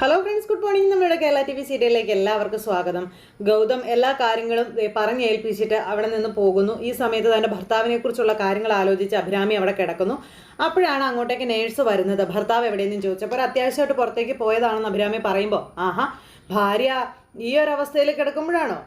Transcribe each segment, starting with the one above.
Hello friends good morning നമ്മുടെ Kerala T V സീരിയലിലേക്ക് എല്ലാവർക്കും സ്വാഗതം. ഗൗതം എല്ലാ കാര്യങ്ങളും പറഞ്ഞ് പറഞ്ഞേൽപ്പിച്ചിട്ട് അവിടെ നിന്ന് പോകുന്നു. ഈ സമയത്ത് തന്റെ ഭർത്താവിനെ കുറിച്ചുള്ള കാര്യങ്ങൾ ആലോചിച്ച് അഭിരാമി അവിടെ കിടക്കുന്നു. അപ്പോഴാണ് അങ്ങോട്ടേക്ക് നേഴ്സ് വരുന്നത്. ഭർത്താവ് എവിടെയെന്നും ചോദിച്ചപ്പോൾ ഒരു അത്യാവശ്യമായിട്ട് പുറത്തേക്ക് പോയതാണെന്ന് അഭിരാമി പറയുമ്പോൾ ആഹാ ഭാര്യ ഈ ഒരു അവസ്ഥയിൽ കിടക്കുമ്പോഴാണോ?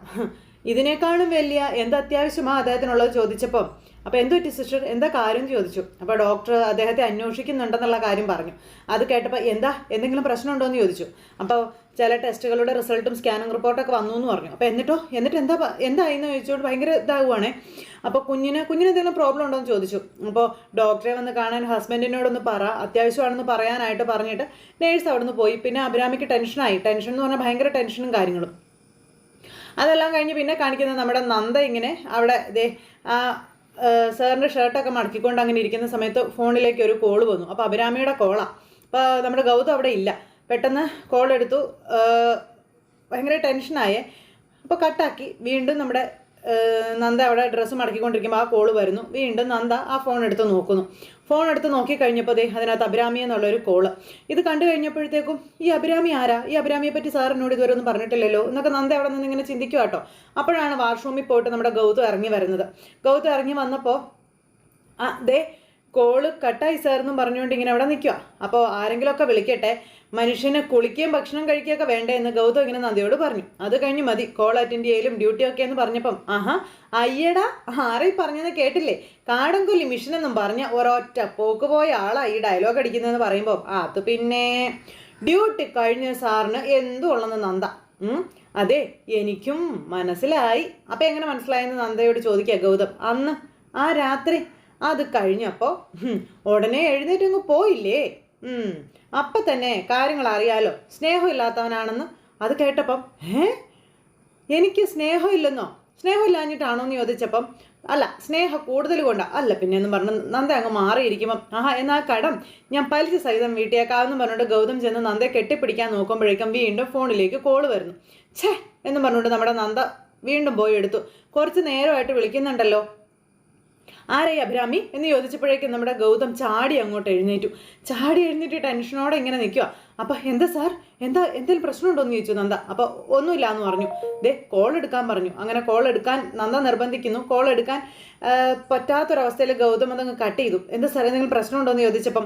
ഇതിനേക്കാളും വലിയ എന്ത് അത്യാവശ്യമാണ് അദ്ദേഹത്തിനുള്ളത് ചോദിച്ചപ്പോൾ അപ്പോൾ എന്തു പറ്റി സിസ്റ്റർ എന്താ കാര്യം ചോദിച്ചു. അപ്പോൾ ഡോക്ടർ അദ്ദേഹത്തെ അന്വേഷിക്കുന്നുണ്ടെന്നുള്ള കാര്യം പറഞ്ഞു. അത് കേട്ടപ്പോൾ എന്താ എന്തെങ്കിലും പ്രശ്നമുണ്ടോ എന്ന് ചോദിച്ചു. അപ്പോൾ ചില ടെസ്റ്റുകളുടെ റിസൾട്ടും സ്കാനിങ് റിപ്പോർട്ടൊക്കെ വന്നു എന്ന് പറഞ്ഞു. അപ്പോൾ എന്നിട്ടോ എന്നിട്ട് എന്താ എന്തായി എന്ന് ചോദിച്ചോണ്ട് ഭയങ്കര ഇതാകുവാണേ അപ്പോൾ കുഞ്ഞിന് കുഞ്ഞിന് എന്തെങ്കിലും പ്രോബ്ലം ഉണ്ടോ എന്ന് ചോദിച്ചു. അപ്പോൾ ഡോക്ടറെ വന്ന് കാണാൻ ഹസ്ബൻഡിനോടൊന്ന് പറ അത്യാവശ്യമാണെന്ന് പറയാനായിട്ട് പറഞ്ഞിട്ട് നേഴ്സ് അവിടെ നിന്ന് പോയി. പിന്നെ അഭിരാമിക്ക് ടെൻഷനായി ടെൻഷൻ എന്ന് പറഞ്ഞാൽ ഭയങ്കര ടെൻഷനും കാര്യങ്ങളും. അതെല്ലാം കഴിഞ്ഞ് പിന്നെ കാണിക്കുന്നത് നമ്മുടെ നന്ദ ഇങ്ങനെ അവിടെ ദേ സാറിന്റെ ഷർട്ടൊക്കെ മടക്കിക്കൊണ്ട് അങ്ങനെ ഇരിക്കുന്ന സമയത്ത് ഫോണിലേക്ക് ഒരു കോൾ വന്നു. അപ്പോൾ അഭിരാമിയുടെ കോളാണ് അപ്പോൾ നമ്മുടെ ഗൗതം അവിടെ ഇല്ല. പെട്ടെന്ന് കോൾ എടുത്തു. ഭയങ്കര ടെൻഷനായേ അപ്പോൾ കട്ടാക്കി വീണ്ടും നമ്മുടെ നന്ദ അവിടെ ഡ്രസ്സ് മടക്കിക്കൊണ്ടിരിക്കുമ്പോൾ ആ കോൾ വരുന്നു. വീണ്ടും നന്ദ ആ ഫോൺ എടുത്ത് നോക്കുന്നു. ഫോൺ എടുത്ത് നോക്കി കഴിഞ്ഞപ്പോൾ ദേ അതിനകത്ത് അഭിരാമി എന്നുള്ളൊരു കോൾ ഇത് കണ്ടു കഴിഞ്ഞപ്പോഴത്തേക്കും ഈ അഭിരാമി ആരാ? ഈ അഭിരാമിയെ പറ്റി സാർ എന്നോട് ഇതുവരെ ഒന്നും പറഞ്ഞിട്ടില്ലല്ലോ? എന്നൊക്കെ നന്ദ അവിടെ നിന്ന് ഇങ്ങനെ ചിന്തിക്കുക കേട്ടോ അപ്പോഴാണ് വാഷ്റൂമിൽ പോയിട്ട് നമ്മുടെ ഗൗതം ഇറങ്ങി വരുന്നത്. ഗൗതം ഇറങ്ങി വന്നപ്പോൾ ആ ദേ കോൾ കട്ടായി സാർ എന്നും പറഞ്ഞുകൊണ്ട് ഇങ്ങനെ അവിടെ നിൽക്കുക അപ്പോൾ ആരെങ്കിലുമൊക്കെ വിളിക്കട്ടെ. മനുഷ്യന് കുളിക്കുകയും ഭക്ഷണം കഴിക്കുകയൊക്കെ വേണ്ടേ എന്ന് ഗൗതം ഇങ്ങനെ നന്ദിയോട് പറഞ്ഞു. അത് കഴിഞ്ഞ് മതി. കോൾ അറ്റൻഡ് ചെയ്യലും ഡ്യൂട്ടി ഒക്കെ എന്ന് പറഞ്ഞപ്പം ആഹാ അയ്യടാ ആരെയും പറഞ്ഞെന്ന് കേട്ടില്ലേ? കാടംകൊല്ലി മിഷൻ എന്നും പറഞ്ഞ ഒരൊറ്റ പോക്ക് പോയ ആളാ ഈ ഡയലോഗ് അടിക്കുന്നതെന്ന് പറയുമ്പോൾ അത് പിന്നെ ഡ്യൂട്ടി കഴിഞ്ഞ സാറിന് എന്തു ഉള്ളെന്ന് നന്ദ. അതെ എനിക്കും മനസ്സിലായി. അപ്പം എങ്ങനെ മനസ്സിലായെന്ന് നന്ദയോട് ചോദിക്കുക ഗൗതം. അന്ന് ആ രാത്രി അത് കഴിഞ്ഞപ്പോൾ ഉടനെ എഴുന്നേറ്റങ്ങ് പോയില്ലേ? അപ്പം തന്നെ കാര്യങ്ങൾ അറിയാലോ. സ്നേഹമില്ലാത്തവനാണെന്ന് അത് കേട്ടപ്പം ഏ എനിക്ക് സ്നേഹമില്ലെന്നോ? സ്നേഹമില്ലാഞ്ഞിട്ടാണോ എന്ന് ചോദിച്ചപ്പം അല്ല സ്നേഹം കൂടുതൽ കൊണ്ടാ. അല്ല പിന്നെ എന്ന് പറഞ്ഞ് നന്ദ അങ്ങ് മാറിയിരിക്കുമ്പം ആഹാ എന്നാ കടം? ഞാൻ പലിശ സഹിതം വീട്ടിയേക്കാവെന്ന് പറഞ്ഞുകൊണ്ട് ഗൗതം ചെന്ന് നന്ദയെ കെട്ടിപ്പിടിക്കാൻ നോക്കുമ്പോഴേക്കും വീണ്ടും ഫോണിലേക്ക് കോൾ വരുന്നു. ഛേ എന്ന് പറഞ്ഞുകൊണ്ട് നമ്മുടെ നന്ദ വീണ്ടും പോയി എടുത്തു. കുറച്ച് നേരമായിട്ട് വിളിക്കുന്നുണ്ടല്ലോ. ആരായി അഭിരാമി എന്ന് ചോദിച്ചപ്പോഴേക്കും നമ്മുടെ ഗൗതം ചാടി അങ്ങോട്ട് എഴുന്നേറ്റു. ചാടി എഴുന്നേറ്റ് ടെൻഷനോടെ ഇങ്ങനെ നിൽക്കുക അപ്പം എന്താ സാർ? എന്താ എന്തെങ്കിലും പ്രശ്നമുണ്ടോ? എന്ന് ചോദിച്ചു നന്ദ. അപ്പോൾ ഒന്നുമില്ല എന്ന് പറഞ്ഞു. ദേ കോൾ എടുക്കാൻ പറഞ്ഞു. അങ്ങനെ കോൾ എടുക്കാൻ നന്ദ നിർബന്ധിക്കുന്നു. കോൾ എടുക്കാൻ പറ്റാത്തൊരവസ്ഥയിൽ ഗൗതം അതങ്ങ് കട്ട് ചെയ്തു. എന്താ സാർ എന്തെങ്കിലും പ്രശ്നമുണ്ടോ? എന്ന് ചോദിച്ചപ്പം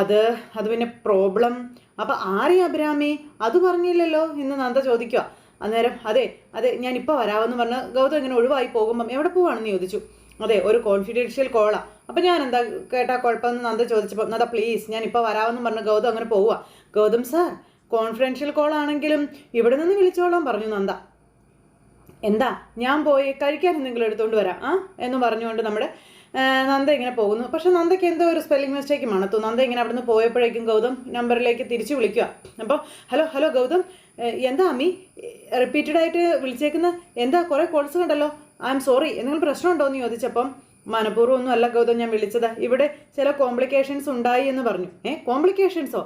അത് അത് പിന്നെ പ്രോബ്ലം അപ്പം ആരെയും അഭിരാമി? അത് പറഞ്ഞില്ലല്ലോ? എന്ന് നന്ദ ചോദിക്കുക അന്നേരം അതെ അതെ ഞാൻ ഇപ്പോൾ വരാമെന്ന് പറഞ്ഞ് ഗൗതം ഇങ്ങനെ ഒഴിവായി പോകുമ്പം എവിടെ പോവാണെന്ന് ചോദിച്ചു. അതെ ഒരു കോൺഫിഡൻഷ്യൽ കോളാ അപ്പം ഞാൻ എന്താ കേട്ടാ കുഴപ്പമെന്ന് നന്ദ ചോദിച്ചപ്പോൾ നന്ദ പ്ലീസ് ഞാൻ ഇപ്പോൾ വരാമെന്ന് പറഞ്ഞു ഗൗതം അങ്ങനെ പോവുക ഗൗതം സാർ കോൺഫിഡൻഷ്യൽ കോൾ ആണെങ്കിലും ഇവിടെ നിന്ന് വിളിച്ചോളാം പറഞ്ഞു നന്ദ. എന്താ ഞാൻ പോയി കഴിക്കാൻ എന്തെങ്കിലും എടുത്തുകൊണ്ട് വരാം ആ? എന്ന് പറഞ്ഞുകൊണ്ട് നമ്മുടെ നന്ദ ഇങ്ങനെ പോകുന്നു. പക്ഷെ നന്ദയ്ക്ക് എന്തോ ഒരു സ്പെല്ലിംഗ് മിസ്റ്റേക്ക് മണത്തു. നന്ദ ഇങ്ങനെ അവിടുന്ന് പോയപ്പോഴേക്കും ഗൗതം നമ്പറിലേക്ക് തിരിച്ചു വിളിക്കുക അപ്പോൾ ഹലോ ഹലോ ഗൗതം എന്താ അമ്മി? റിപ്പീറ്റഡ് ആയിട്ട് വിളിച്ചേക്കുന്ന? എന്താ കുറേ കോൾസ് കണ്ടല്ലോ. ഐ എം സോറി എന്തെങ്കിലും പ്രശ്നമുണ്ടോ എന്ന് ചോദിച്ചപ്പം മനഃപൂർവമൊന്നും അല്ല ഗൗതം ഞാൻ വിളിച്ചത്. ഇവിടെ ചില കോംപ്ലിക്കേഷൻസ് ഉണ്ടായി എന്ന് പറഞ്ഞു. ഏ കോംപ്ലിക്കേഷൻസോ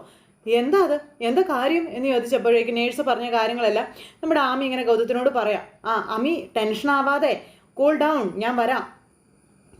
എന്താ അത്? എന്താ കാര്യം? എന്ന് ചോദിച്ചപ്പോഴേക്കും നേഴ്സ് പറഞ്ഞ കാര്യങ്ങളെല്ലാം നമ്മുടെ ആമി ഇങ്ങനെ ഗൗതത്തിനോട് പറയാം. ആ അമി ടെൻഷൻ ആവാതെ കൂൾ ഡൗൺ ഞാൻ വരാം.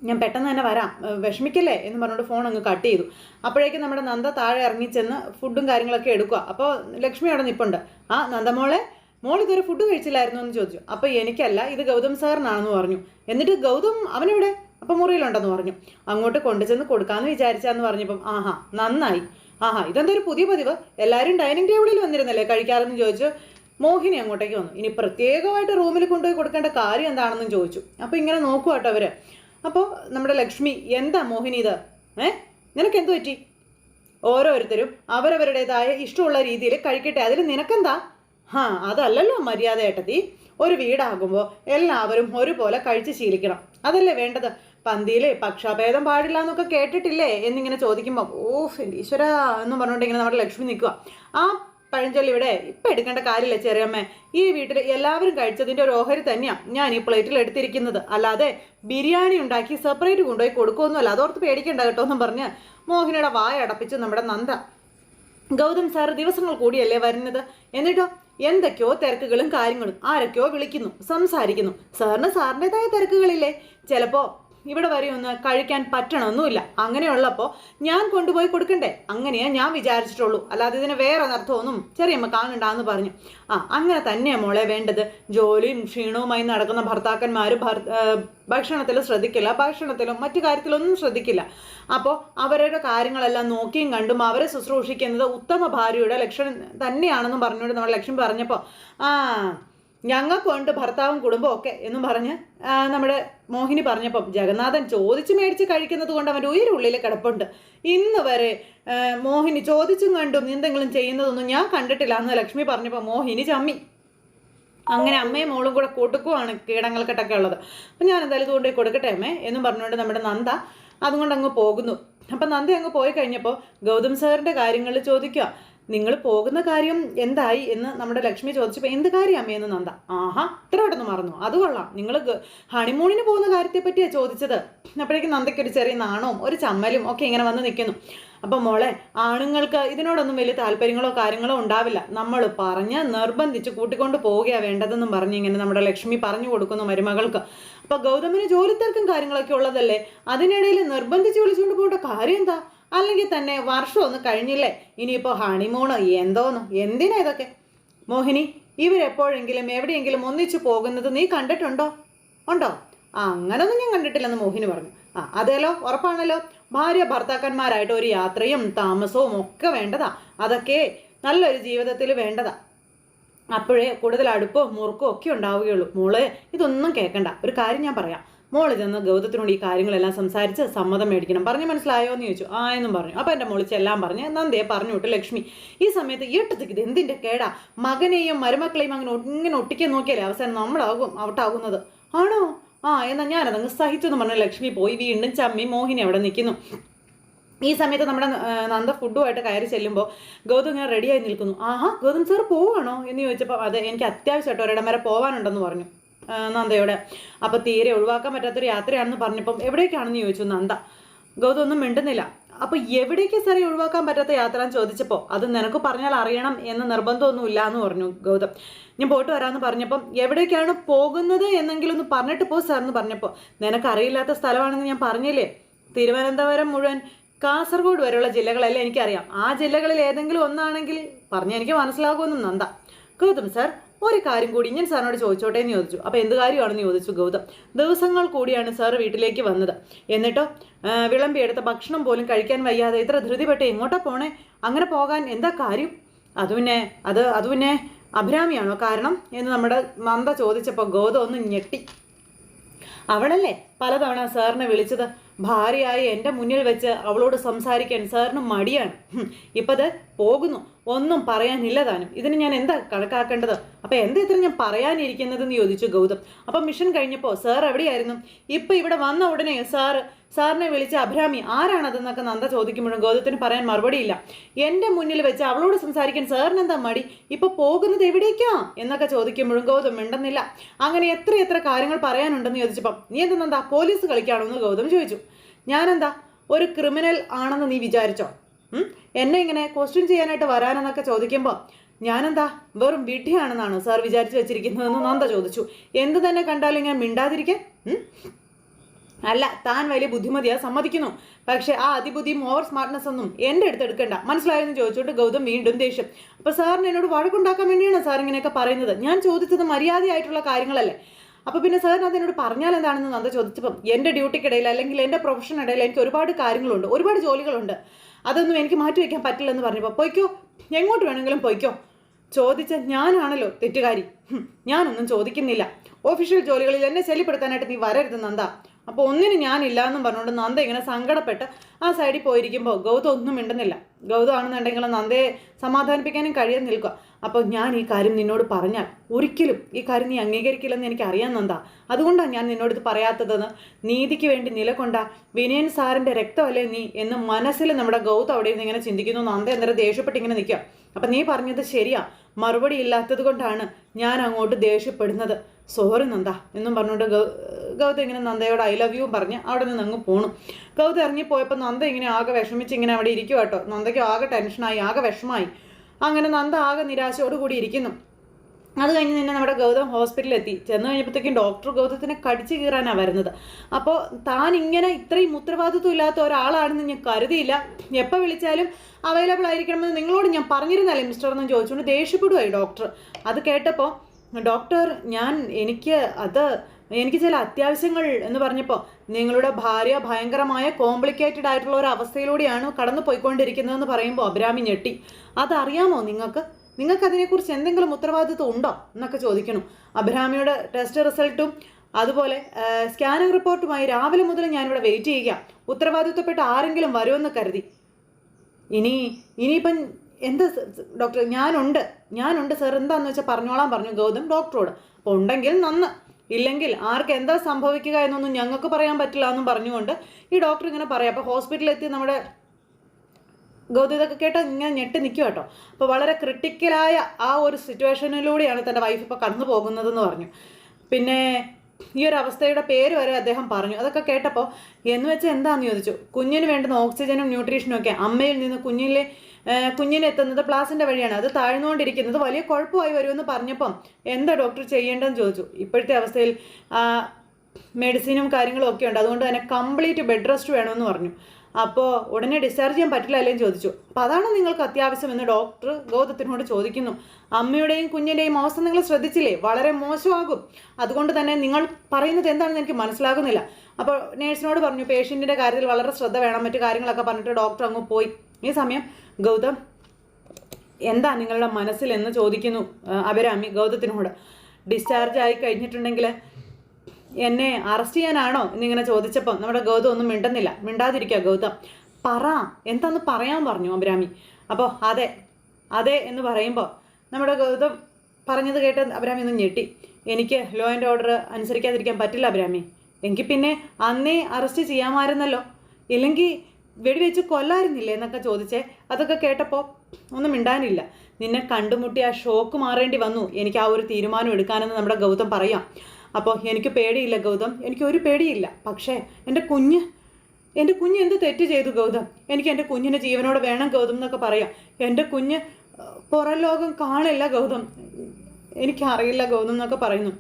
ഞാൻ പെട്ടെന്ന് തന്നെ വരാം. വിഷമിക്കല്ലേ? എന്ന് പറഞ്ഞുകൊണ്ട് ഫോൺ അങ്ങ് കട്ട് ചെയ്തു. അപ്പോഴേക്കും നമ്മുടെ നന്ദ താഴെ ഇറങ്ങിച്ചെന്ന് ഫുഡും കാര്യങ്ങളൊക്കെ എടുക്കുക അപ്പോൾ ലക്ഷ്മി അവിടെ നിൽപ്പുണ്ട് ആ നന്ദമോളെ മോൾ ഫുഡ് കഴിച്ചില്ലായിരുന്നു എന്ന് ചോദിച്ചു. അപ്പോൾ എനിക്കല്ല ഇത് ഗൗതം സാറിനാണെന്ന് പറഞ്ഞു. എന്നിട്ട് ഗൗതം അവനെവിടെ? അപ്പം മുറിയിലുണ്ടെന്ന് പറഞ്ഞു. അങ്ങോട്ട് കൊണ്ടുചെന്ന് കൊടുക്കാമെന്ന് വിചാരിച്ചാന്ന് പറഞ്ഞപ്പം ആഹാ നന്നായി. ആഹാ ഇതെന്തൊരു പുതിയ പതിവ്? എല്ലാവരും ഡൈനിങ് ടേബിളിൽ വന്നിരുന്നല്ലേ കഴിക്കാറെന്ന് ചോദിച്ചു മോഹിനി അങ്ങോട്ടേക്ക് വന്നു. ഇനി പ്രത്യേകമായിട്ട് റൂമിൽ കൊണ്ടുപോയി കൊടുക്കേണ്ട കാര്യം എന്താണെന്നും ചോദിച്ചു. അപ്പോൾ ഇങ്ങനെ നോക്കുക കേട്ടോ അവർ അപ്പോൾ നമ്മുടെ ലക്ഷ്മി എന്താ മോഹിനി ഇത്? ഏ? നിനക്ക് എന്തു പറ്റി? ഓരോരുത്തരും അവരവരുടേതായ ഇഷ്ടമുള്ള രീതിയിൽ കഴിക്കട്ടെ. അതിൽ നിനക്കെന്താ? ഹാ അതല്ലല്ലോ മര്യാദ ഏട്ടത്തി. ഒരു വീടാകുമ്പോൾ എല്ലാവരും ഒരുപോലെ കഴിച്ച് ശീലിക്കണം. അതല്ലേ വേണ്ടത്? പന്തിയിലെ പക്ഷാഭേദം പാടില്ല എന്നൊക്കെ കേട്ടിട്ടില്ലേ? എന്നിങ്ങനെ ചോദിക്കുമ്പോൾ ഓഫ് എന്റെ ഈശ്വര എന്ന് പറഞ്ഞുകൊണ്ട് ഇങ്ങനെ നമ്മുടെ ലക്ഷ്മി നിൽക്കുക ആ പഴഞ്ചൊല്ലി ഇവിടെ ഇപ്പം എടുക്കേണ്ട കാര്യമില്ല ചെറിയമ്മ. ഈ വീട്ടിൽ എല്ലാവരും കഴിച്ചതിന്റെ ഒരു ഓഹരി തന്നെയാണ് ഞാൻ ഈ പ്ലേറ്റിൽ എടുത്തിരിക്കുന്നത്. അല്ലാതെ ബിരിയാണി ഉണ്ടാക്കി സെപ്പറേറ്റ് കൊണ്ടുപോയി കൊടുക്കുമൊന്നുമല്ല അതോർത്ത് പേടിക്കണ്ട കേട്ടോ എന്നും പറഞ്ഞ് മോഹിനിയുടെ വായ അടപ്പിച്ച് നമ്മുടെ നന്ദ. ഗൗതം സാർ ദിവസങ്ങൾ കൂടിയല്ലേ വരുന്നത്? എന്നിട്ടോ എന്തൊക്കെയോ തിരക്കുകളും കാര്യങ്ങളും ആരൊക്കെയോ വിളിക്കുന്നു സംസാരിക്കുന്നു. സാറിന് സാറിന്റെതായ തിരക്കുകളില്ലേ? ചിലപ്പോൾ ഇവിടെ വരെ ഒന്ന് കഴിക്കാൻ പറ്റണമൊന്നുമില്ല അങ്ങനെയുള്ളപ്പോൾ ഞാൻ കൊണ്ടുപോയി കൊടുക്കണ്ടേ? അങ്ങനെയാ ഞാൻ വിചാരിച്ചിട്ടുള്ളൂ. അല്ലാതെ ഇതിന് വേറെ അർത്ഥമൊന്നും ചെറിയമ്മ കാണണ്ടാന്ന് പറഞ്ഞു. ആ അങ്ങനെ തന്നെയാണ് മോളെ വേണ്ടത്. ജോലിയും ക്ഷീണവുമായി നടക്കുന്ന ഭർത്താക്കന്മാർ ഭർ ഭക്ഷണത്തിൽ ശ്രദ്ധിക്കില്ല. ഭക്ഷണത്തിലും മറ്റു കാര്യത്തിലൊന്നും ശ്രദ്ധിക്കില്ല. അപ്പോൾ അവരുടെ കാര്യങ്ങളെല്ലാം നോക്കിയും കണ്ടും അവരെ ശുശ്രൂഷിക്കുന്നത് ഉത്തമ ഭാര്യയുടെ ലക്ഷണം തന്നെയാണെന്നും പറഞ്ഞുകൊണ്ട് നമ്മൾ ലക്ഷ്യം പറഞ്ഞപ്പോൾ ആ ഞങ്ങൾക്കുണ്ട് ഭർത്താവും കുടുംബവും ഒക്കെ എന്നും പറഞ്ഞ് നമ്മുടെ മോഹിനി പറഞ്ഞപ്പം ജഗന്നാഥൻ ചോദിച്ച് മേടിച്ച് കഴിക്കുന്നത് കൊണ്ട് അവന്റെ ഉയരുള്ളിൽ കിടപ്പുണ്ട്. ഇന്ന് വരെ മോഹിനി ചോദിച്ചും കണ്ടും എന്തെങ്കിലും ചെയ്യുന്നതൊന്നും ഞാൻ കണ്ടിട്ടില്ല എന്ന് ലക്ഷ്മി പറഞ്ഞപ്പോൾ മോഹിനി ചമ്മി. അങ്ങനെ അമ്മയും മോളും കൂടെ കൊടുക്കുവാണ് കീടങ്ങൾക്കിട്ടൊക്കെ ഉള്ളത്. അപ്പം ഞാൻ എന്തായാലും ഇതുകൊണ്ട് കൊടുക്കട്ടെ അമ്മേ എന്നും പറഞ്ഞുകൊണ്ട് നമ്മുടെ നന്ദ അതുകൊണ്ട് അങ്ങ് പോകുന്നു. അപ്പം നന്ദി അങ്ങ് പോയി കഴിഞ്ഞപ്പോൾ ഗൗതം സാറിന്റെ കാര്യങ്ങൾ ചോദിക്കുക. നിങ്ങൾ പോകുന്ന കാര്യം എന്തായി എന്ന് നമ്മുടെ ലക്ഷ്മി ചോദിച്ചപ്പോൾ എന്ത് കാര്യം അമ്മയെന്ന് നന്ദ ആഹാ ഇത്ര പെട്ടെന്ന് മറന്നു. അത് കൊള്ളാം. നിങ്ങൾ ഹണിമൂണിന് പോകുന്ന കാര്യത്തെ പറ്റിയാണ് ചോദിച്ചത്. അപ്പോഴേക്കും നന്ദയ്ക്ക് ഒരു ചെറിയ നാണവും ഒരു ചമ്മലും ഒക്കെ ഇങ്ങനെ വന്ന് നിൽക്കുന്നു അപ്പം മോളെ ആണുങ്ങൾക്ക് ഇതിനോടൊന്നും വലിയ താല്പര്യങ്ങളോ കാര്യങ്ങളോ ഉണ്ടാവില്ല. നമ്മൾ പറഞ്ഞ് നിർബന്ധിച്ച് കൂട്ടിക്കൊണ്ട് പോവുകയാണ് വേണ്ടതെന്നും പറഞ്ഞ് ഇങ്ങനെ നമ്മുടെ ലക്ഷ്മി പറഞ്ഞു കൊടുക്കുന്നു മരുമകൾക്ക്. അപ്പൊ ഗൗതമിന് ജോലിത്തിരക്കും കാര്യങ്ങളൊക്കെ ഉള്ളതല്ലേ? അതിനിടയിൽ നിർബന്ധിച്ച് വിളിച്ചുകൊണ്ട് പോകേണ്ട കാര്യം എന്താ? അല്ലെങ്കിൽ തന്നെ വർഷമൊന്നും കഴിഞ്ഞില്ലേ? ഇനിയിപ്പോൾ ഹണിമൂണോ എന്തോന്നു? എന്തിനാ ഇതൊക്കെ? മോഹിനി ഇവരെപ്പോഴെങ്കിലും എവിടെയെങ്കിലും ഒന്നിച്ചു പോകുന്നത് നീ കണ്ടിട്ടുണ്ടോ? ഉണ്ടോ? ആ അങ്ങനൊന്നും ഞാൻ കണ്ടിട്ടില്ലെന്ന് മോഹിനി പറഞ്ഞു. ആ അതേലോ? ഉറപ്പാണല്ലോ. ഭാര്യ ഭർത്താക്കന്മാരായിട്ട് ഒരു യാത്രയും താമസവും ഒക്കെ വേണ്ടതാ. അതൊക്കെ നല്ലൊരു ജീവിതത്തിൽ വേണ്ടതാ. അപ്പോഴേ കൂടുതൽ അടുപ്പോ മുറുക്കോ ഒക്കെ ഉണ്ടാവുകയുള്ളൂ. മോൾ ഇതൊന്നും കേൾക്കണ്ട ഒരു കാര്യം ഞാൻ പറയാം. മോൾ ചെന്ന് ഗൗതത്തിനോട് ഈ കാര്യങ്ങളെല്ലാം സംസാരിച്ച് സമ്മതം മേടിക്കണം. പറഞ്ഞു മനസ്സിലായോ എന്ന് ചോദിച്ചു. ആ എന്നും പറഞ്ഞു. അപ്പോൾ എന്റെ മോളിച്ച് എല്ലാം പറഞ്ഞ് നന്ദിയെ പറഞ്ഞു വിട്ടു ലക്ഷ്മി. ഈ സമയത്ത് ഈട്ടത്തേക്ക് ഇത് എന്തിന്റെ കേടാ? മകനെയും മരുമക്കളെയും അങ്ങനെ ഇങ്ങനെ ഒട്ടിക്കാൻ നോക്കിയാലേ അവസാനം നമ്മളാകും ഔട്ടാകുന്നത്. ആണോ? ആ എന്നാൽ ഞാനതങ്ങ് സഹിച്ചു എന്ന് പറഞ്ഞു ലക്ഷ്മി പോയി വീണ്ടും ചമ്മി മോഹിനി അവിടെ നിൽക്കുന്നു. ഈ സമയത്ത് നമ്മുടെ നന്ദ ഫുഡുമായിട്ട് കയറി ചെല്ലുമ്പോൾ ഗൗതം ഇങ്ങനെ റെഡിയായി നിൽക്കുന്നു. ആഹാ ഗൗതം സാർ പോവാണോ? എന്ന് ചോദിച്ചപ്പോൾ അതെ എനിക്ക് അത്യാവശ്യമായിട്ട് ഒരിടം വരെ പോകാനുണ്ടെന്ന് പറഞ്ഞു. നന്ദയോട്. അപ്പോൾ തീരെ ഒഴിവാക്കാൻ പറ്റാത്തൊരു യാത്രയാണെന്ന് പറഞ്ഞപ്പം എവിടേക്കാണെന്ന് ചോദിച്ചു നന്ദ. ഗൗതം ഒന്നും മിണ്ടുന്നില്ല. അപ്പോൾ എവിടേക്ക് സാറി ഒഴിവാക്കാൻ പറ്റാത്ത യാത്ര എന്ന് ചോദിച്ചപ്പോൾ അത് നിനക്ക് പറഞ്ഞാൽ അറിയണം എന്ന് നിർബന്ധമൊന്നും ഇല്ല എന്ന് പറഞ്ഞു ഗൗതം. ഞാൻ പോയിട്ട് വരാമെന്ന് പറഞ്ഞപ്പം എവിടേക്കാണ് പോകുന്നത് എന്നെങ്കിലും ഒന്ന് പറഞ്ഞിട്ട് പോ സാർ എന്ന് പറഞ്ഞപ്പോൾ നിനക്കറിയില്ലാത്ത സ്ഥലമാണെന്ന് ഞാൻ പറഞ്ഞില്ലേ? തിരുവനന്തപുരം മുഴുവൻ കാസർഗോഡ് വരെയുള്ള ജില്ലകളല്ലേ എനിക്കറിയാം. ആ ജില്ലകളിൽ ഏതെങ്കിലും ഒന്നാണെങ്കിൽ പറഞ്ഞ എനിക്ക് മനസ്സിലാകുമെന്നും നന്ദ. ഗൗതം സാർ ഒരു കാര്യം കൂടി ഞാൻ സാറിനോട് ചോദിച്ചോട്ടെ എന്ന് ചോദിച്ചു. അപ്പോൾ എന്ത് കാര്യമാണെന്ന് ചോദിച്ചു ഗൗതം. ദിവസങ്ങൾ കൂടിയാണ് സാർ വീട്ടിലേക്ക് വന്നത്. എന്നിട്ടോ വിളമ്പിയെടുത്ത ഭക്ഷണം പോലും കഴിക്കാൻ വയ്യാതെ ഇത്ര ധൃതിപ്പെട്ട് എങ്ങോട്ടാ പോണേ? അങ്ങനെ പോകാൻ എന്താ കാര്യം? അത് പിന്നെ അത് അത് പിന്നെ അഭിരാമിയാണോ കാരണം? എന്ന് നമ്മുടെ നന്ദ ചോദിച്ചപ്പോൾ ഗൗതം ഒന്ന് ഞെട്ടി. അവളല്ലേ പലതവണ സാറിനെ വിളിച്ചത്? ഭാര്യയായി എന്റെ മുന്നിൽ വെച്ച് അവളോട് സംസാരിക്കാൻ സാറിന് മടിയാണ്. ഇപ്പത് പോകുന്നു. ഒന്നും പറയാനില്ല താനും. ഇതിന് ഞാൻ എന്താ കണക്കാക്കേണ്ടത്? അപ്പോൾ എന്താ ഇത്ര ഞാൻ പറയാനിരിക്കുന്നതെന്ന് ചോദിച്ചു ഗൗതം. അപ്പം മിഷൻ കഴിഞ്ഞപ്പോൾ സാർ എവിടെയായിരുന്നു? ഇപ്പം ഇവിടെ വന്ന ഉടനെ സാറ് സാറിനെ വിളിച്ച അഭിരാമി ആരാണതെന്നൊക്കെ നന്ദ ചോദിക്കുമ്പോഴും ഗൗതത്തിന് പറയാൻ മറുപടിയില്ല. എന്റെ മുന്നിൽ വെച്ച് അവളോട് സംസാരിക്കാൻ സാറിന് എന്താ മടി? ഇപ്പം പോകുന്നത് എവിടേക്കാ? എന്നൊക്കെ ചോദിക്കുമ്പോഴും ഗൗതം മിണ്ടുന്നില്ല. അങ്ങനെ എത്ര എത്ര കാര്യങ്ങൾ പറയാനുണ്ടെന്ന് ചോദിച്ചപ്പം നീ എന്താ നന്ദ പോലീസ് കളിക്കാണോ? എന്ന് ഗൗതം ചോദിച്ചു. ഞാനെന്താ ഒരു ക്രിമിനൽ ആണെന്ന് നീ വിചാരിച്ചോ? എന്നെ ഇങ്ങനെ ക്വസ്റ്റ്യൻ ചെയ്യാനായിട്ട് വരാനെന്നൊക്കെ ചോദിക്കുമ്പോൾ ഞാനെന്താ? വെറും വിഡ്ഢിയാണെന്നാണ് സാർ വിചാരിച്ചു വെച്ചിരിക്കുന്നതെന്ന് നന്ദ ചോദിച്ചു. എന്ത് തന്നെ കണ്ടാലും ഇങ്ങനെ മിണ്ടാതിരിക്കാൻ? അല്ല താൻ വലിയ ബുദ്ധിമതിയാ സമ്മതിക്കുന്നു. പക്ഷേ ആ അതിബുദ്ധിയും ഓവർ സ്മാർട്ട്നെസ് ഒന്നും എന്റെ അടുത്ത് എടുക്കണ്ട. മനസ്സിലായെന്ന് ചോദിച്ചോട്ട് ഗൗതം വീണ്ടും ദേഷ്യം. അപ്പോൾ സാറിന് എന്നോട് വഴക്കുണ്ടാക്കാൻ വേണ്ടിയാണ് സാർ ഇങ്ങനെയൊക്കെ പറയുന്നത്. ഞാൻ ചോദിച്ചത് മര്യാദയായിട്ടുള്ള കാര്യങ്ങളല്ലേ? അപ്പോൾ പിന്നെ സാറിന് അതിനോട് പറഞ്ഞാൽ എന്താണെന്ന് നന്ദ ചോദിച്ചപ്പം എന്റെ ഡ്യൂട്ടിക്കിടയിൽ അല്ലെങ്കിൽ എന്റെ പ്രൊഫഷനിടയിൽ എനിക്ക് ഒരുപാട് കാര്യങ്ങളുണ്ട്. ഒരുപാട് ജോലികളുണ്ട്. അതൊന്നും എനിക്ക് മാറ്റി വയ്ക്കാൻ പറ്റില്ലെന്ന് പറഞ്ഞപ്പോൾ പൊയ്ക്കോ എങ്ങോട്ട് വേണമെങ്കിലും പൊയ്ക്കോ. ചോദിച്ച ഞാനാണല്ലോ തെറ്റുകാരി. ഞാനൊന്നും ചോദിക്കുന്നില്ല. ഒഫീഷ്യൽ ജോലികളിൽ എന്നെ ശല്യപ്പെടുത്താനായിട്ട് നീ വരരുത് നന്ദ. അപ്പോൾ ഒന്നിനും ഞാനില്ല എന്നും പറഞ്ഞുകൊണ്ട് നന്ദ ഇങ്ങനെ സങ്കടപ്പെട്ട് ആ സൈഡിൽ പോയിരിക്കുമ്പോൾ ഗൗതം ഒന്നും മിണ്ടുന്നില്ല. ഗൗതം ആണെന്നുണ്ടെങ്കിൽ നന്ദയെ സമാധാനിപ്പിക്കാനും കഴിയാൻ നിൽക്കുക. അപ്പോൾ ഞാൻ ഈ കാര്യം നിന്നോട് പറഞ്ഞാൽ ഒരിക്കലും ഈ കാര്യം നീ അംഗീകരിക്കില്ലെന്ന് എനിക്ക് അറിയാൻ നന്ദ. അതുകൊണ്ടാണ് ഞാൻ നിന്നോട് ഇത് പറയാത്തതെന്ന്. നീതിക്ക് വേണ്ടി നിലകൊണ്ട വിനയൻ സാറിന്റെ രക്തമല്ലേ നീ എന്ന് മനസ്സിൽ നമ്മുടെ ഗൗതം അവിടെ ഇരുന്ന് ഇങ്ങനെ ചിന്തിക്കുന്നു. നന്ദ എന്നേരം ദേഷ്യപ്പെട്ട് ഇങ്ങനെ നിൽക്കുക. അപ്പം നീ പറഞ്ഞത് ശരിയാ. മറുപടി ഇല്ലാത്തത് കൊണ്ടാണ് ഞാൻ അങ്ങോട്ട് ദേഷ്യപ്പെടുന്നത്. സോറി നന്ദ എന്നും പറഞ്ഞുകൊണ്ട് ഗൗത ഇങ്ങനെ നന്ദയോട് ഐ ലവ് യു പറഞ്ഞ് അവിടെ നിന്ന് അങ്ങ് പോണു. ഗൗത ഇറങ്ങിപ്പോയപ്പോൾ നന്ദ ഇങ്ങനെ ആകെ വിഷമിച്ച് ഇങ്ങനെ അവിടെ ഇരിക്കുക കേട്ടോ നന്ദയ്ക്ക് ആകെ ടെൻഷനായി ആകെ വിഷമായി അങ്ങനെ നന്ദ ആകെ നിരാശയോട് കൂടി ഇരിക്കുന്നു. അത് കഴിഞ്ഞ് തന്നെ നമ്മുടെ ഗൗതം ഹോസ്പിറ്റലിൽ എത്തി ചെന്ന് കഴിഞ്ഞപ്പോഴത്തേക്കും ഡോക്ടർ ഗൗതത്തിനെ കടിച്ചു കീറാനാണ് വരുന്നത്. അപ്പോൾ താൻ ഇങ്ങനെ ഇത്രയും ഉത്തരവാദിത്വം ഇല്ലാത്ത ഒരാളാണെന്ന് ഞാൻ കരുതിയില്ല. എപ്പോൾ വിളിച്ചാലും അവൈലബിൾ ആയിരിക്കണമെന്ന് നിങ്ങളോട് ഞാൻ പറഞ്ഞിരുന്നല്ലേ മിസ്റ്റർ എന്ന് ചോദിച്ചുകൊണ്ട് ദേഷ്യപ്പെടുവായി ഡോക്ടർ. അത് കേട്ടപ്പോൾ ഡോക്ടർ ഞാൻ എനിക്ക് അത് എനിക്ക് ചില അത്യാവശ്യങ്ങൾ എന്ന് പറഞ്ഞപ്പോൾ നിങ്ങളുടെ ഭാര്യ ഭയങ്കരമായ കോംപ്ലിക്കേറ്റഡ് ആയിട്ടുള്ള ഒരു അവസ്ഥയിലൂടെയാണ് കടന്നു പോയിക്കൊണ്ടിരിക്കുന്നതെന്ന് പറയുമ്പോൾ അബ്രാമി ഞെട്ടി. അതറിയാമോ നിങ്ങൾക്ക്? നിങ്ങൾക്ക് അതിനെക്കുറിച്ച് എന്തെങ്കിലും ഉത്തരവാദിത്വം ഉണ്ടോ എന്നൊക്കെ ചോദിക്കണം അബ്രാമിയുടെ ടെസ്റ്റ് റിസൾട്ടും അതുപോലെ സ്കാനിങ് റിപ്പോർട്ടുമായി രാവിലെ മുതൽ ഞാനിവിടെ വെയിറ്റ് ചെയ്യുക. ഉത്തരവാദിത്വപ്പെട്ട ആരെങ്കിലും വരുമെന്ന് കരുതി. ഇനി ഇനിയിപ്പം എന്ത് ഡോക്ടർ ഞാനുണ്ട്. ഞാനുണ്ട് സാർ എന്താന്ന് വെച്ചാൽ പറഞ്ഞോളാൻ പറഞ്ഞു. ഗൗതം ഡോക്ടറോട് അപ്പോൾ ഉണ്ടെങ്കിൽ നന്ന്. ഇല്ലെങ്കിൽ ആർക്ക് എന്താ സംഭവിക്കുക എന്നൊന്നും ഞങ്ങൾക്ക് പറയാൻ പറ്റില്ല എന്നും പറഞ്ഞുകൊണ്ട് ഈ ഡോക്ടർ ഇങ്ങനെ പറയാം. അപ്പോൾ ഹോസ്പിറ്റലിലെത്തി നമ്മുടെ ഗൗതം ഇതൊക്കെ കേട്ട് ഇങ്ങനെ ഞെട്ടി നിൽക്കുക കേട്ടോ. അപ്പോൾ വളരെ ക്രിട്ടിക്കലായ ആ ഒരു സിറ്റുവേഷനിലൂടെയാണ് തന്റെ വൈഫ് ഇപ്പോൾ കടന്നു പോകുന്നതെന്ന് പറഞ്ഞു. പിന്നെ ഈ ഒരു അവസ്ഥയുടെ പേര് വരെ അദ്ദേഹം പറഞ്ഞു. അതൊക്കെ കേട്ടപ്പോൾ എന്ന് വെച്ചാൽ എന്താണെന്ന് ചോദിച്ചു? കുഞ്ഞിന് വേണ്ടുന്ന ഓക്സിജനും ന്യൂട്രീഷനും ഒക്കെ അമ്മയിൽ നിന്ന് കുഞ്ഞിലെ കുഞ്ഞിനെത്തുന്നത് പ്ലാസിന്റെ വഴിയാണ്. അത് താഴ്ന്നുകൊണ്ടിരിക്കുന്നത്. വലിയ കുഴപ്പമായി വരുമെന്ന് പറഞ്ഞപ്പം എന്താ ഡോക്ടർ ചെയ്യേണ്ടതെന്ന് ചോദിച്ചു. ഇപ്പോഴത്തെ അവസ്ഥയിൽ മെഡിസിനും കാര്യങ്ങളും ഒക്കെ ഉണ്ട്. അതുകൊണ്ട് തന്നെ കംപ്ലീറ്റ് ബെഡ് റെസ്റ്റ് വേണമെന്ന് പറഞ്ഞു. അപ്പോൾ ഉടനെ ഡിസ്ചാർജ് ചെയ്യാൻ പറ്റില്ല അല്ലേന്ന് ചോദിച്ചു. അപ്പോൾ അതാണ് നിങ്ങൾക്ക് അത്യാവശ്യം എന്ന് ഡോക്ടർ ഗൗതത്തിനോട് ചോദിക്കുന്നു. അമ്മയുടെയും കുഞ്ഞിന്റെയും അവസ്ഥ നിങ്ങൾ ശ്രദ്ധിച്ചില്ലേ? വളരെ മോശമാകും. അതുകൊണ്ട് തന്നെ നിങ്ങൾ പറയുന്നത് എന്താണെന്ന് എനിക്ക് മനസ്സിലാകുന്നില്ല. അപ്പോൾ നേഴ്സിനോട് പറഞ്ഞു പേഷ്യന്റിന്റെ കാര്യത്തിൽ വളരെ ശ്രദ്ധ വേണം. മറ്റു കാര്യങ്ങളൊക്കെ പറഞ്ഞിട്ട് ഡോക്ടർ അങ്ങ് പോയി ഈ സമയം ഗൗതം എന്താ നിങ്ങളുടെ മനസ്സിൽ എന്ന് ചോദിക്കുന്നു അഭിരാമി ഗൗതത്തിനോട്. ഡിസ്ചാർജ് ആയി കഴിഞ്ഞിട്ടുണ്ടെങ്കിൽ എന്നെ അറസ്റ്റ് ചെയ്യാനാണോ എന്നിങ്ങനെ ചോദിച്ചപ്പോൾ നമ്മുടെ ഗൗതം ഒന്നും മിണ്ടുന്നില്ല. മിണ്ടാതിരിക്കുക ഗൗതം. പറ. എന്താന്ന് പറയാൻ പറഞ്ഞു അഭിരാമി. അപ്പോൾ അതെ അതെ എന്ന് പറയുമ്പോൾ നമ്മുടെ ഗൗതം പറഞ്ഞത് കേട്ട് അഭിരാമി ഒന്ന് ഞെട്ടി. എനിക്ക് ലോ ആൻഡ് ഓർഡർ അനുസരിക്കാതിരിക്കാൻ പറ്റില്ല അഭിരാമി. എങ്കിൽ പിന്നെ അന്നേ അറസ്റ്റ് ചെയ്യാമായിരുന്നല്ലോ. ഇല്ലെങ്കിൽ വെടിവെച്ച് കൊല്ലായിരുന്നില്ലേ എന്നൊക്കെ ചോദിച്ചേ അതൊക്കെ കേട്ടപ്പോൾ ഒന്നും മിണ്ടാനില്ല. നിന്നെ കണ്ടുമുട്ടി ആ ഷോക്ക് മാറേണ്ടി വന്നു. എനിക്ക് ആ ഒരു തീരുമാനം എടുക്കാനെന്ന് നമ്മുടെ ഗൗതം പറയാം. അപ്പോൾ എനിക്ക് പേടിയില്ല ഗൗതം. എനിക്ക് ഒരു പേടിയില്ല. പക്ഷേ എന്റെ കുഞ്ഞ് എന്റെ കുഞ്ഞ് എന്ത് തെറ്റ് ചെയ്തു ഗൗതം? എനിക്ക് എന്റെ കുഞ്ഞിനെ ജീവനോട് വേണം ഗൗതം എന്നൊക്കെ പറയാം. എന്റെ കുഞ്ഞ് പുറം ലോകം കാണില്ല ഗൗതം. എനിക്കറിയില്ല ഗൗതം എന്നൊക്കെ പറയുന്നു.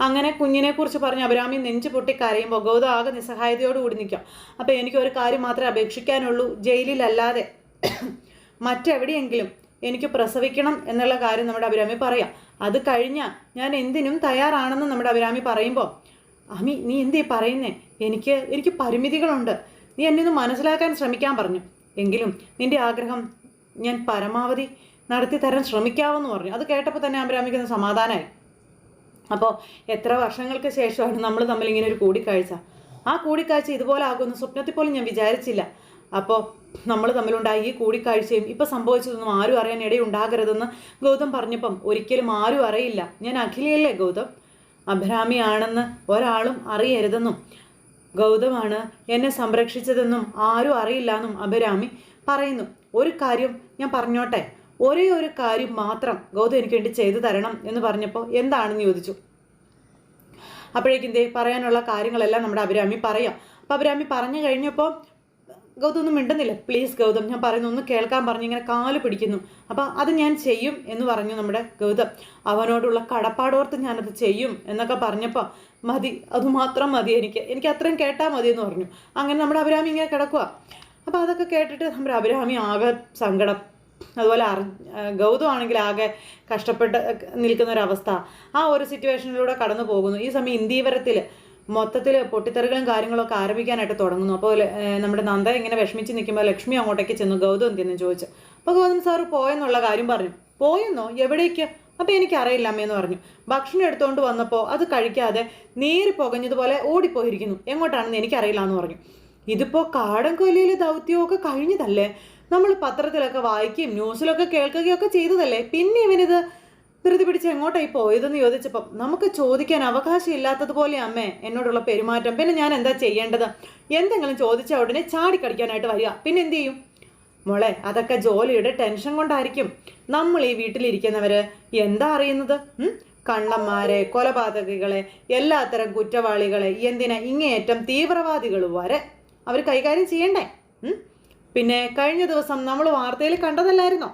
അങ്ങനെ കുഞ്ഞിനെക്കുറിച്ച് പറഞ്ഞ്. അഭിരാമി നെഞ്ചു പൊട്ടി കരയുമ്പോൾ ഗൗതം ആകെ നിസ്സഹായതയോടുകൂടി നിൽക്കാം അപ്പോൾ എനിക്ക് ഒരു കാര്യം മാത്രമേ അപേക്ഷിക്കാനുള്ളൂ. ജയിലിലല്ലാതെ മറ്റെവിടെയെങ്കിലും എനിക്ക് പ്രസവിക്കണം എന്നുള്ള കാര്യം നമ്മുടെ അഭിരാമി പറയാം. അത് കഴിഞ്ഞാൽ ഞാൻ എന്തിനും തയ്യാറാണെന്ന് നമ്മുടെ അഭിരാമി പറയുമ്പോൾ അമി നീ എന്തേ പറയുന്നേ? എനിക്ക് എനിക്ക് പരിമിതികളുണ്ട്. നീ എന്നെ ഒന്ന് മനസ്സിലാക്കാൻ ശ്രമിക്കാൻ പറഞ്ഞു. എങ്കിലും നിന്റെ ആഗ്രഹം ഞാൻ പരമാവധി നടത്തി തരാൻ ശ്രമിക്കാമെന്ന് പറഞ്ഞു. അത് കേട്ടപ്പോൾ തന്നെ അഭിരാമിക്കുന്ന സമാധാനമായി അപ്പോൾ എത്ര വർഷങ്ങൾക്ക് ശേഷമാണ് നമ്മൾ തമ്മിൽ ഇങ്ങനെ ഒരു കൂടിക്കാഴ്ച? ആ കൂടിക്കാഴ്ച ഇതുപോലെ ആകുമെന്ന് സ്വപ്നത്തിൽ പോലും ഞാൻ വിചാരിച്ചില്ല. അപ്പോൾ നമ്മൾ തമ്മിലുണ്ടായ ഈ കൂടിക്കാഴ്ചയും ഇപ്പം സംഭവിച്ചതൊന്നും ആരും അറിയാൻ ഇടയുണ്ടാകരുതെന്ന് ഗൗതം പറഞ്ഞപ്പം ഒരിക്കലും ആരും അറിയില്ല. ഞാൻ അഖിലയല്ലേ ഗൗതം? അഭിരാമിയാണെന്ന് ഒരാളും അറിയരുതെന്നും ഗൗതമാണ് എന്നെ സംരക്ഷിച്ചതെന്നും ആരും അറിയില്ല എന്നും അഭിരാമി പറയുന്നു. ഒരു കാര്യം ഞാൻ പറഞ്ഞോട്ടെ? ഒരേ ഒരു കാര്യം മാത്രം ഗൗതം എനിക്ക് വേണ്ടി ചെയ്തു തരണം എന്ന് പറഞ്ഞപ്പോൾ എന്താണെന്ന് ചോദിച്ചു. അപ്പോഴേക്കും ദേ പറയാനുള്ള കാര്യങ്ങളെല്ലാം നമ്മുടെ അഭിരാമി പറയാം. അപ്പോൾ അഭിരാമി പറഞ്ഞു കഴിഞ്ഞപ്പോൾ ഗൗതം ഒന്നും മിണ്ടുന്നില്ല. പ്ലീസ് ഗൗതം ഞാൻ പറയുന്നു ഒന്ന് കേൾക്കാൻ പറഞ്ഞു ഇങ്ങനെ കാൽ പിടിക്കുന്നു. അപ്പോൾ അത് ഞാൻ ചെയ്യും എന്ന് പറഞ്ഞു നമ്മുടെ ഗൗതം. അവനോടുള്ള കടപ്പാടോർത്ത് ഞാനത് ചെയ്യും എന്നൊക്കെ പറഞ്ഞപ്പോൾ മതി അതുമാത്രം മതി എനിക്ക്. എനിക്ക് അത്രയും കേട്ടാൽ മതി എന്ന് പറഞ്ഞു. അങ്ങനെ നമ്മുടെ അഭിരാമി ഇങ്ങനെ കിടക്കുക അപ്പോൾ അതൊക്കെ കേട്ടിട്ട് നമ്മുടെ അഭിരാമി ആകെ സങ്കടം അതുപോലെ അർ ഗൗതമാണെങ്കിൽ ആകെ കഷ്ടപ്പെട്ട് നിൽക്കുന്ന ഒരവസ്ഥ ആ ഒരു സിറ്റുവേഷനിലൂടെ കടന്നു പോകുന്നു. ഈ സമയം ഇന്ദീവരത്തിൽ മൊത്തത്തിൽ പൊട്ടിത്തെറികളും കാര്യങ്ങളൊക്കെ ആരംഭിക്കാനായിട്ട് തുടങ്ങുന്നു. അപ്പോൾ നമ്മുടെ നന്ദ ഇങ്ങനെ വിഷമിച്ച് നിൽക്കുമ്പോൾ ലക്ഷ്മി അങ്ങോട്ടേക്ക് ചെന്നു ഗൗതം എന്തിനു ചോദിച്ചു? അപ്പോൾ ഗൗതം സാറ് പോയെന്നുള്ള കാര്യം പറഞ്ഞു. പോയെന്നോ? എവിടേക്ക്? അപ്പോൾ എനിക്കറിയില്ല അമ്മയെന്ന് പറഞ്ഞു. ഭക്ഷണം എടുത്തുകൊണ്ട് വന്നപ്പോൾ അത് കഴിക്കാതെ നീര് പുകഞ്ഞതുപോലെ ഓടിപ്പോയിരിക്കുന്നു. എങ്ങോട്ടാണെന്ന് എനിക്കറിയില്ല എന്ന് പറഞ്ഞു. ഇതിപ്പോൾ കാടൻ കൊല്ലിയിലെ ദൗത്യമൊക്കെ കഴിഞ്ഞതല്ലേ? നമ്മൾ പത്രത്തിലൊക്കെ വായിക്കുകയും ന്യൂസിലൊക്കെ കേൾക്കുകയൊക്കെ ചെയ്തതല്ലേ? പിന്നെ ഇവനിത് ധൃതി പിടിച്ച് എങ്ങോട്ടായി പോയതെന്ന് ചോദിച്ചപ്പം നമുക്ക് ചോദിക്കാൻ അവകാശം ഇല്ലാത്തതുപോലെ അമ്മേ എന്നോടുള്ള പെരുമാറ്റം. പിന്നെ ഞാൻ എന്താ ചെയ്യേണ്ടത്? എന്തെങ്കിലും ചോദിച്ച ഉടനെ ചാടിക്കടിക്കാനായിട്ട് വരിക. പിന്നെ എന്ത് ചെയ്യും? മോളെ അതൊക്കെ ജോലിയുടെ ടെൻഷൻ കൊണ്ടായിരിക്കും. നമ്മൾ ഈ വീട്ടിലിരിക്കുന്നവര് എന്താ അറിയുന്നത്? കള്ളന്മാരെ കൊലപാതകികളെ എല്ലാത്തരം കുറ്റവാളികളെ എന്തിനാ ഇങ്ങേയറ്റം തീവ്രവാദികൾ വരെ അവർ കൈകാര്യം ചെയ്യണ്ടേ? പിന്നെ കഴിഞ്ഞ ദിവസം നമ്മൾ വാർത്തയിൽ കണ്ടതല്ലായിരുന്നോ?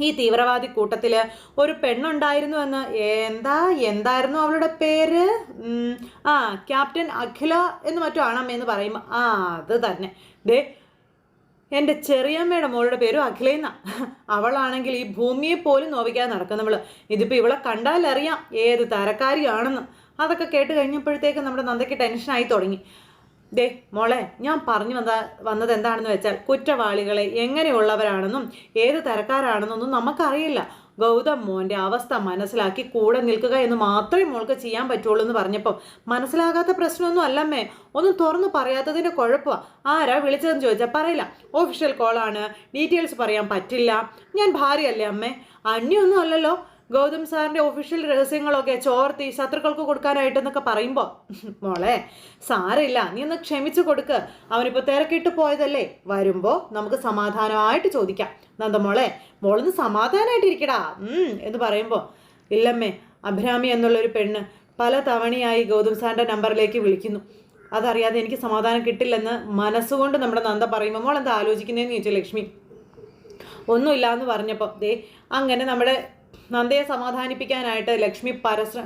ഈ തീവ്രവാദി കൂട്ടത്തിൽ ഒരു പെണ്ണുണ്ടായിരുന്നു എന്ന്. എന്താ? എന്തായിരുന്നു അവളുടെ പേര്? ആ ക്യാപ്റ്റൻ അഖില എന്ന് മറ്റോ ആണമ്മ എന്ന് പറയുമ്പോൾ ആ അത് തന്നെ. ദേ എന്റെ ചെറിയമ്മയുടെ മോളുടെ പേരും അഖിലേന്ന അവളാണെങ്കിൽ ഈ ഭൂമിയെ പോലും നോവിക്കാതെ നടക്കുന്നവൾ. ഇതിപ്പോൾ ഇവളെ കണ്ടാലറിയാം ഏത് തരക്കാരിയാണെന്ന്. അതൊക്കെ കേട്ട് കഴിഞ്ഞപ്പോഴത്തേക്ക് നമ്മുടെ നന്ദയ്ക്ക് ടെൻഷനായി തുടങ്ങി. ദേ മോളെ ഞാൻ പറഞ്ഞു വന്ന വന്നത് എന്താണെന്ന് വെച്ചാൽ കുറ്റവാളികളെ എങ്ങനെയുള്ളവരാണെന്നും ഏത് തരക്കാരാണെന്നൊന്നും നമുക്കറിയില്ല. ഗൗതം മോന്റെ അവസ്ഥ മനസ്സിലാക്കി കൂടെ നിൽക്കുക എന്ന് മാത്രമേ മോൾക്ക് ചെയ്യാൻ പറ്റുള്ളൂ എന്ന് പറഞ്ഞപ്പം മനസ്സിലാകാത്ത പ്രശ്നമൊന്നും അല്ലമ്മേ. ഒന്നും തുറന്നു പറയാത്തതിന്റെ കുഴപ്പമാണ് ആരാ വിളിച്ചതെന്ന് ചോദിച്ചാൽ പറയില്ല. ഓഫീഷ്യൽ കോളാണ് ഡീറ്റെയിൽസ് പറയാൻ പറ്റില്ല. ഞാൻ ഭാര്യയല്ലേ അമ്മേ? അന്യൊന്നും അല്ലല്ലോ. ഗൗതം സാറിന്റെ ഒഫീഷ്യൽ രഹസ്യങ്ങളൊക്കെ ചോർത്തി ശത്രുക്കൾക്ക് കൊടുക്കാനായിട്ടെന്നൊക്കെ പറയുമ്പോൾ മോളെ സാരമില്ല. നീ ഒന്ന് ക്ഷമിച്ചു കൊടുക്ക്. അവനിപ്പോൾ തിരക്കിട്ട് പോയതല്ലേ? വരുമ്പോൾ നമുക്ക് സമാധാനമായിട്ട് ചോദിക്കാം. നന്ദമോളെ മോളൊന്ന് സമാധാനമായിട്ടിരിക്കടാ എന്ന് പറയുമ്പോൾ ഇല്ലമ്മേ അഭിരാമി എന്നുള്ളൊരു പെണ്ണ് പല തവണയായി ഗൗതം സാറിന്റെ നമ്പറിലേക്ക് വിളിക്കുന്നു. അതറിയാതെ എനിക്ക് സമാധാനം കിട്ടില്ലെന്ന് മനസ്സുകൊണ്ട് നമ്മുടെ നന്ദ പറയുമ്പോൾ മോൾ എന്താ ആലോചിക്കുന്നതെന്ന് ചോദിച്ചു ലക്ഷ്മി. ഒന്നുമില്ല എന്ന് പറഞ്ഞപ്പോൾ ദേ അങ്ങനെ നമ്മുടെ നന്ദയെ സമാധാനിപ്പിക്കാനായിട്ട് ലക്ഷ്മി പരശ്ര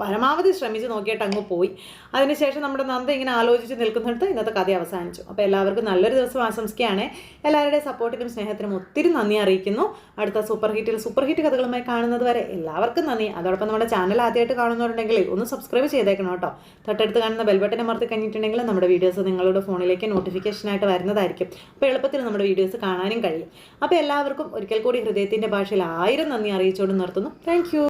പരമാവധി ശ്രമിച്ച് നോക്കിയിട്ട് അങ്ങ് പോയി. അതിനുശേഷം നമ്മുടെ നന്ദ ഇങ്ങനെ ആലോചിച്ച് നിൽക്കുന്നിടത്ത് ഇന്നത്തെ കഥ അവസാനിച്ചു. അപ്പോൾ എല്ലാവർക്കും നല്ലൊരു ദിവസം ആശംസിക്കുകയാണ്. എല്ലാവരുടെയും സപ്പോർട്ടിനും സ്നേഹത്തിനും ഒത്തിരി നന്ദി അറിയിക്കുന്നു. അടുത്ത സൂപ്പർ ഹിറ്റിൽ സൂപ്പർ ഹിറ്റ് കഥകളുമായി കാണുന്നത് വരെ എല്ലാവർക്കും നന്ദി. അതോടൊപ്പം നമ്മുടെ ചാനൽ ആദ്യമായിട്ട് കാണുന്നവരുണ്ടെങ്കിൽ ഒന്ന് സബ്സ്ക്രൈബ് ചെയ്തേക്കണം കേട്ടോ. തൊട്ടടുത്ത് കാണുന്ന ബെൽബട്ടൻ അമർത്തി കഴിഞ്ഞിട്ടുണ്ടെങ്കിൽ നമ്മുടെ വീഡിയോസ് നിങ്ങളുടെ ഫോണിലേക്ക് നോട്ടിഫിക്കേഷനായിട്ട് വരുന്നതായിരിക്കും. അപ്പോൾ എളുപ്പത്തിൽ നമ്മുടെ വീഡിയോസ് കാണാനും കഴിയും. അപ്പോൾ എല്ലാവർക്കും ഒരിക്കൽ കൂടി ഹൃദയത്തിന്റെ ഭാഷയിൽ ആയിരം നന്ദി അറിയിച്ചുകൊണ്ട് നിർത്തുന്നു. താങ്ക്